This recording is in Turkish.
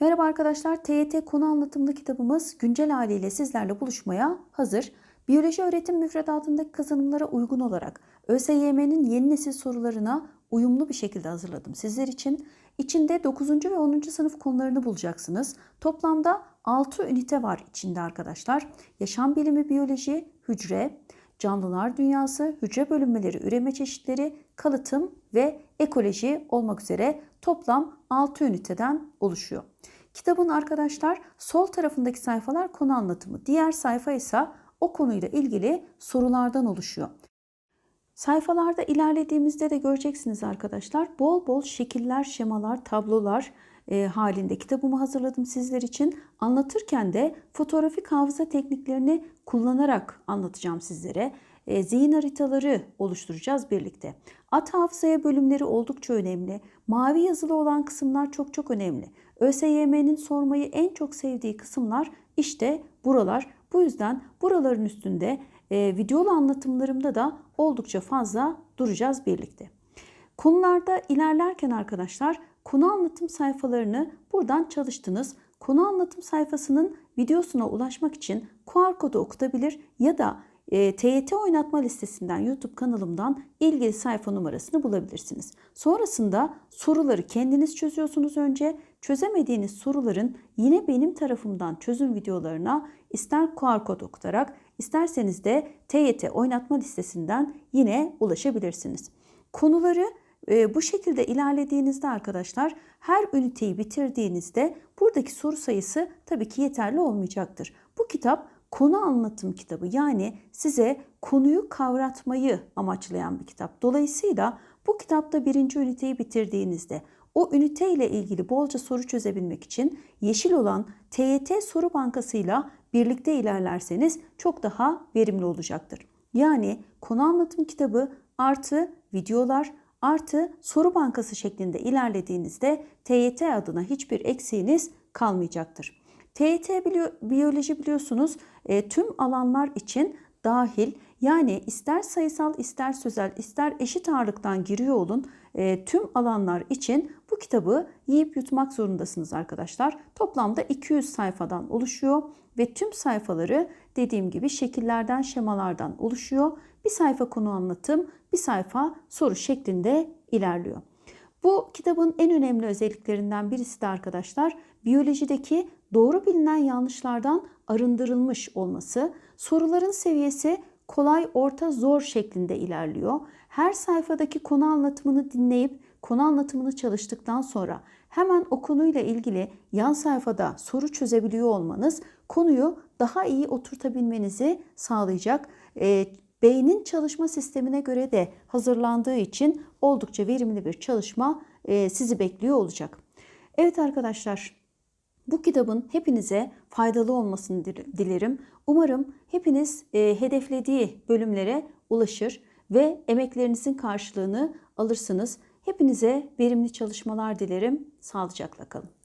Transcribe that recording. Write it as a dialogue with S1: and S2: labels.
S1: Merhaba arkadaşlar, TYT konu anlatımlı kitabımız güncel haliyle sizlerle buluşmaya hazır. Biyoloji öğretim müfredatındaki kazanımlara uygun olarak ÖSYM'nin yeni nesil sorularına uyumlu bir şekilde hazırladım sizler için. İçinde 9. ve 10. sınıf konularını bulacaksınız. Toplamda 6 ünite var içinde arkadaşlar. Yaşam bilimi biyoloji, hücre, canlılar dünyası, hücre bölünmeleri, üreme çeşitleri, kalıtım ve ekoloji olmak üzere toplam 6 üniteden oluşuyor. Kitabın arkadaşlar sol tarafındaki sayfalar konu anlatımı, diğer sayfa ise o konuyla ilgili sorulardan oluşuyor. Sayfalarda ilerlediğimizde de göreceksiniz arkadaşlar bol bol şekiller, şemalar, tablolar e, halinde kitabımı hazırladım sizler için. Anlatırken de fotoğrafik hafıza tekniklerini kullanarak anlatacağım sizlere. E, zihin haritaları oluşturacağız birlikte. At hafızaya bölümleri oldukça önemli. Mavi yazılı olan kısımlar çok çok önemli. ÖSYM'nin sormayı en çok sevdiği kısımlar işte buralar. Bu yüzden buraların üstünde e, videolu anlatımlarımda da oldukça fazla duracağız birlikte. Konularda ilerlerken arkadaşlar konu anlatım sayfalarını buradan çalıştınız. Konu anlatım sayfasının videosuna ulaşmak için QR kodu okutabilir ya da e, TYT oynatma listesinden YouTube kanalımdan ilgili sayfa numarasını bulabilirsiniz. Sonrasında soruları kendiniz çözüyorsunuz önce. Çözemediğiniz soruların yine benim tarafımdan çözüm videolarına ister QR kod okutarak isterseniz de TYT oynatma listesinden yine ulaşabilirsiniz. Konuları e, bu şekilde ilerlediğinizde arkadaşlar her üniteyi bitirdiğinizde buradaki soru sayısı tabii ki yeterli olmayacaktır. Bu kitap konu anlatım kitabı yani size konuyu kavratmayı amaçlayan bir kitap. Dolayısıyla bu kitapta birinci üniteyi bitirdiğinizde o ünite ile ilgili bolca soru çözebilmek için yeşil olan TYT soru bankasıyla birlikte ilerlerseniz çok daha verimli olacaktır. Yani konu anlatım kitabı artı videolar artı soru bankası şeklinde ilerlediğinizde TYT adına hiçbir eksiğiniz kalmayacaktır. TYT biyoloji biliyorsunuz e, tüm alanlar için dahil yani ister sayısal ister sözel ister eşit ağırlıktan giriyor olun e, tüm alanlar için bu kitabı yiyip yutmak zorundasınız arkadaşlar. Toplamda 200 sayfadan oluşuyor ve tüm sayfaları dediğim gibi şekillerden şemalardan oluşuyor. Bir sayfa konu anlatım, bir sayfa soru şeklinde ilerliyor. Bu kitabın en önemli özelliklerinden birisi de arkadaşlar biyolojideki doğru bilinen yanlışlardan arındırılmış olması. Soruların seviyesi kolay, orta, zor şeklinde ilerliyor. Her sayfadaki konu anlatımını dinleyip konu anlatımını çalıştıktan sonra hemen o konuyla ilgili yan sayfada soru çözebiliyor olmanız konuyu daha iyi oturtabilmenizi sağlayacak. E, beynin çalışma sistemine göre de hazırlandığı için oldukça verimli bir çalışma e, sizi bekliyor olacak. Evet arkadaşlar bu kitabın hepinize faydalı olmasını dilerim. Umarım hepiniz e, hedeflediği bölümlere ulaşır ve emeklerinizin karşılığını alırsınız. Hepinize verimli çalışmalar dilerim. Sağlıcakla kalın.